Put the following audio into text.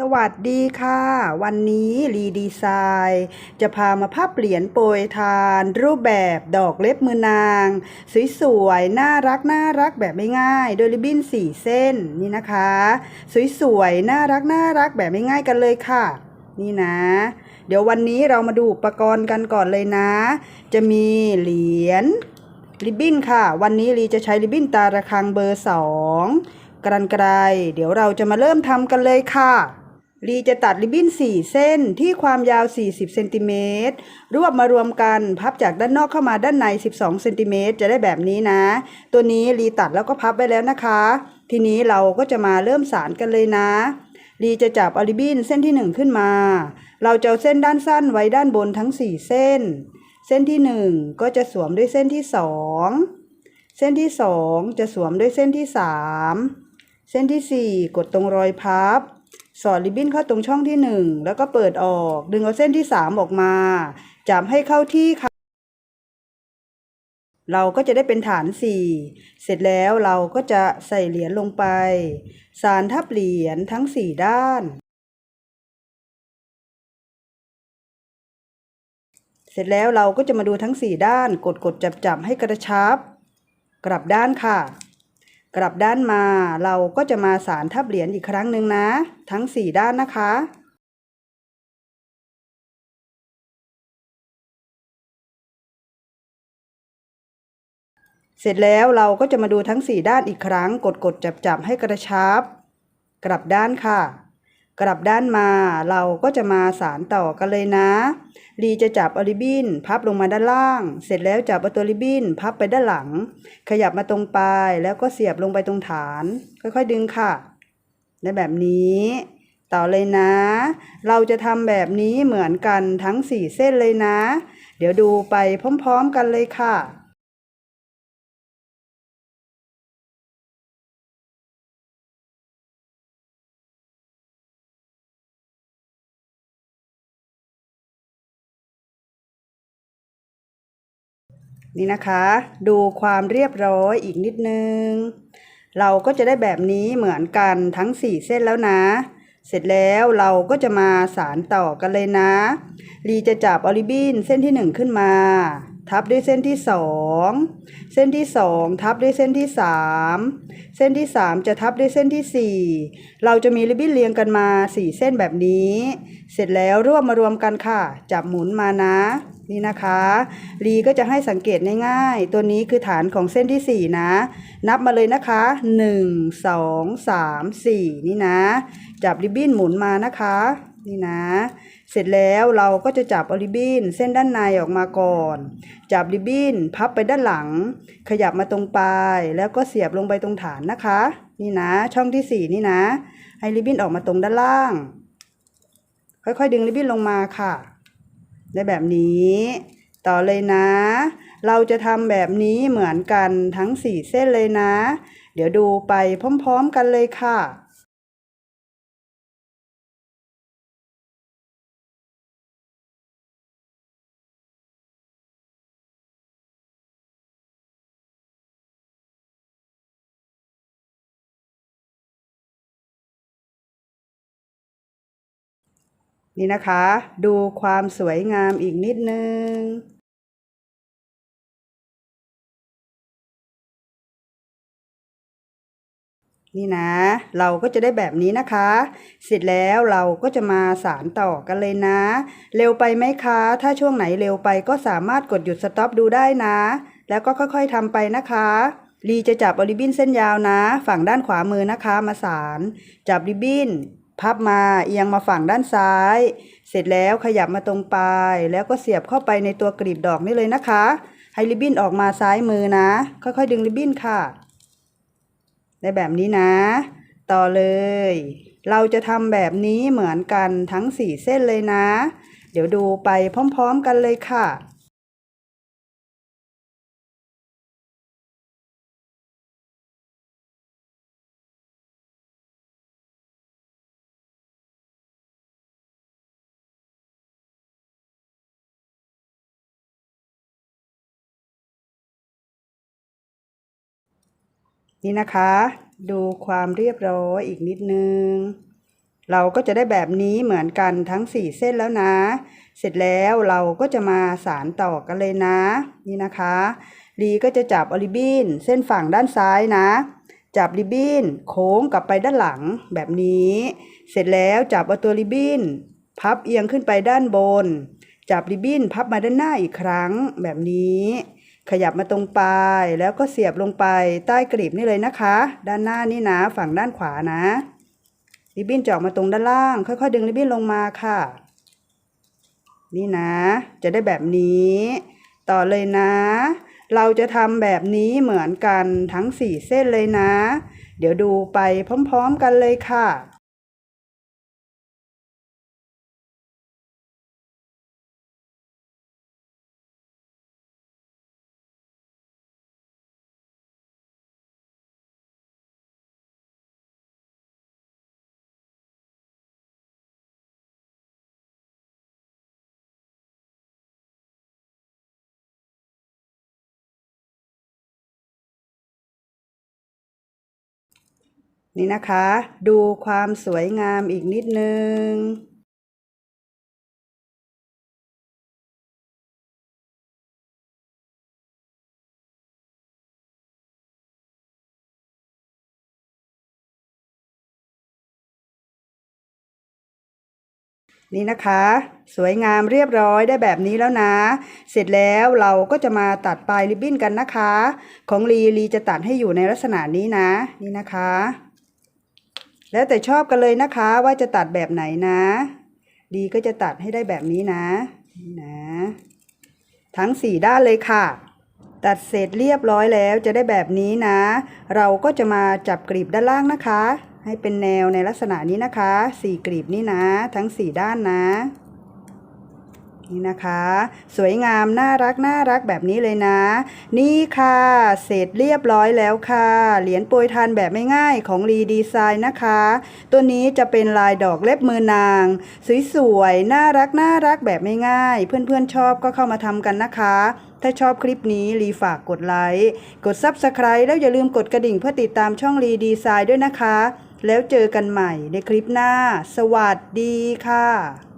สวัสดีค่ะ วันนี้รีดีไซน์จะพามาภาพเหรียญโปรยทาน รูปแบบดอกเล็บมือนาง สวยๆ น่ารักน่ารักแบบไม่ง่ายโดยริบบิ้นสี่เส้นนี่นะคะ สวยๆ น่ารักน่ารักแบบไม่ง่ายกันเลยค่ะ นี่นะ เดี๋ยววันนี้เรามาดูอุปกรณ์กันก่อนเลยนะ จะมีเหรียญริบบิ้นค่ะ วันนี้รีจะใช้ริบบิ้นตาระคังเบอร์สองกรันไกรเดี๋ยวเราจะมาเริ่มทำกันเลยค่ะ ลีจะตัดริบบิ้น 4 เส้นที่ความยาว 40 เซนติเมตร รวบมารวมกันพับจากด้านนอกเข้ามาด้านใน 12 เซนติเมตรจะได้แบบนี้นะ ตัวนี้ลีตัดแล้วก็พับไว้แล้วนะคะ ทีนี้เราก็จะมาเริ่มสารกันเลยนะลีจะจับอาริบบิ้นเส้นที่ 1 ขึ้นมา เราจะเอาเส้นด้านสั้นไว้ด้านบนทั้ง 4 เส้น เส้นที่ 1 ก็จะสวมด้วยเส้นที่ 2 เส้นที่ 2 จะสวมด้วยเส้นที่ 3 เส้นที่ 4 กดตรงรอยพับ สอดริบบิ้นเข้าตรงช่องที่ 1 แล้วก็เปิดออก ดึงเอาเส้นที่ 3 ออกมาจับให้เข้าที่ค่ะเราก็จะได้เป็นฐาน 4 เสร็จแล้วเราก็จะใส่เหรียญลงไป สารทับเหรียญทั้ง 4 ด้าน เสร็จแล้วเราก็จะมาดูทั้ง 4 ด้าน กดกดจับจับให้กระชับ กลับด้านค่ะ กลับด้านมาเราก็จะมาสารทับเหรียญอีกครั้งหนึ่งนะ ทั้ง 4 ด้านนะคะ เสร็จแล้วเราก็จะมาดูทั้ง 4 ด้านอีกครั้ง กดกดจับจับให้กระชับ กลับด้านค่ะ กลับด้านมาเราก็จะมาสารต่อกันเลยนะลีจะจับอาริบินพับลงมาด้านล่าง เสร็จแล้วจับเอาตัวริบบินพับไปด้านหลัง ขยับมาตรงปลายแล้วก็เสียบลงไปตรงฐาน ค่อยๆดึงค่ะได้แบบนี้ ต่อเลยนะ เราจะทำแบบนี้เหมือนกันทั้ง 4 เส้นเลยนะ เดี๋ยวดูไปพร้อมๆกันเลยค่ะ นี่นะคะ ดูความเรียบร้อยอีกนิดนึง เราก็จะได้แบบนี้เหมือนกันทั้ง 4 เส้นแล้วนะ เสร็จแล้วเราก็จะมาสารต่อกันเลยนะลีจะจับออริบินเส้นที่ 1 ขึ้นมา ทับด้วยเส้นที่2เส้นที่2ทับด้วยเส้นที่3เส้นที่3จะทับด้วยเส้นที่4เราจะมีริบบิ้นเรียงกันมา4เส้นแบบนี้ เสร็จแล้วรวบมารวมกันค่ะ จับหมุนมานะ นี่นะคะลีก็จะให้สังเกตง่ายๆ ตัวนี้คือฐานของเส้นที่4นะ นับมาเลยนะคะ1 2 3 4นี่นะ จับริบบิ้นหมุนมานะคะ นี่นะ เสร็จแล้วเราก็จะจับอาริบบิ้นเส้นด้านในออกมาก่อน จับริบบิ้นพับไปด้านหลัง ขยับมาตรงปลายแล้วก็เสียบลงไปตรงฐานนะคะ นี่นะ ช่องที่ 4 นี่นะ ให้ริบบิ้นออกมาตรงด้านล่าง ค่อยๆ ดึงริบบิ้นลงมาค่ะ ได้แบบนี้ ต่อเลยนะ เราจะทำแบบนี้เหมือนกันทั้ง 4 เส้นเลยนะ เดี๋ยวดูไปพร้อม ๆ กันเลยค่ะ นี่นะคะ ดูความสวยงามอีกนิดนึง นี่นะ เราก็จะได้แบบนี้นะคะ เสร็จแล้วเราก็จะมาสารต่อกันเลยนะ เร็วไปไหมคะ ถ้าช่วงไหนเร็วไปก็สามารถกดหยุดสต็อปดูได้นะ แล้วก็ค่อยๆทำไปนะคะลีจะจับริบบิ้นเส้นยาวนะ ฝั่งด้านขวามือนะคะ มาสาร จับริบบิ้น พับมาเอียงมาฝั่งด้านซ้าย เสร็จแล้วขยับมาตรงปลายแล้วก็เสียบเข้าไปในตัวกลีบดอกนี่เลยนะคะ ให้ริบบิ้นออกมาซ้ายมือนะ ค่อยๆ ดึงริบบิ้นค่ะ ได้แบบนี้นะ ต่อเลย เราจะทำแบบนี้เหมือนกันทั้ง4เส้นเลยนะ เดี๋ยวดูไปพร้อม ๆ กันเลยค่ะ นี่นะคะ ดูความเรียบร้อยอีกนิดนึง เราก็จะได้แบบนี้เหมือนกันทั้ง 4 เส้นแล้วนะ เสร็จแล้วเราก็จะมาสารต่อกันเลยนะ นี่นะคะลีก็จะจับอลิบินเส้นฝั่งด้านซ้ายนะ จับริบบิ้นโค้งกลับไปด้านหลังแบบนี้ เสร็จแล้วจับเอาตัวริบบิ้นพับเอียงขึ้นไปด้านบน จับริบบิ้นพับมาด้านหน้าอีกครั้งแบบนี้ ขยับมาตรงปลายแล้วก็เสียบลงไปใต้กลีบนี่เลยนะคะ ด้านหน้านี่นะ ฝั่งด้านขวานะ ริบบิ้นจอกมาตรงด้านล่าง ค่อยๆ ดึงริบบิ้นลงมาค่ะ นี่นะ จะได้แบบนี้ ต่อเลยนะ เราจะทำแบบนี้เหมือนกันทั้ง4เส้นเลยนะ เดี๋ยวดูไปพร้อม ๆ กันเลยค่ะ นี่นะคะ ดูความสวยงามอีกนิดนึง นี่นะคะ สวยงามเรียบร้อยได้แบบนี้แล้วนะ เสร็จแล้วเราก็จะมาตัดปลายริบบิ้นกันนะคะ ของลีลีจะตัดให้อยู่ในลักษณะนี้นะ นี่นะคะ แล้วแต่ชอบกันเลยนะคะ ว่าจะตัดแบบไหนนะ ดีก็จะตัดให้ได้แบบนี้นะนี่นะ ทั้งสี่ด้านเลยค่ะ ตัดเสร็จเรียบร้อยแล้วจะได้แบบนี้นะ เราก็จะมาจับกลีบด้านล่างนะคะ ให้เป็นแนวในลักษณะนี้นะคะสี่กลีบนี่นะ ทั้งสี่ด้านนะ นี่นะคะ สวยงามน่ารักน่ารักแบบนี้เลยนะ นี่ค่ะ เสร็จเรียบร้อยแล้วค่ะ เหรียญโปรยทานแบบไม่ง่ายของรีดีไซน์นะคะ ตัวนี้จะเป็นลายดอกเล็บมือนาง สวยๆน่ารักน่ารักแบบไม่ง่าย เพื่อนๆชอบก็เข้ามาทำกันนะคะ ถ้าชอบคลิปนี้รีฝากกดไลค์กด Subscribe แล้วอย่าลืมกดกระดิ่งเพื่อติดตามช่องรีดีไซน์ด้วยนะคะ แล้วเจอกันใหม่ในคลิปหน้า สวัสดีค่ะ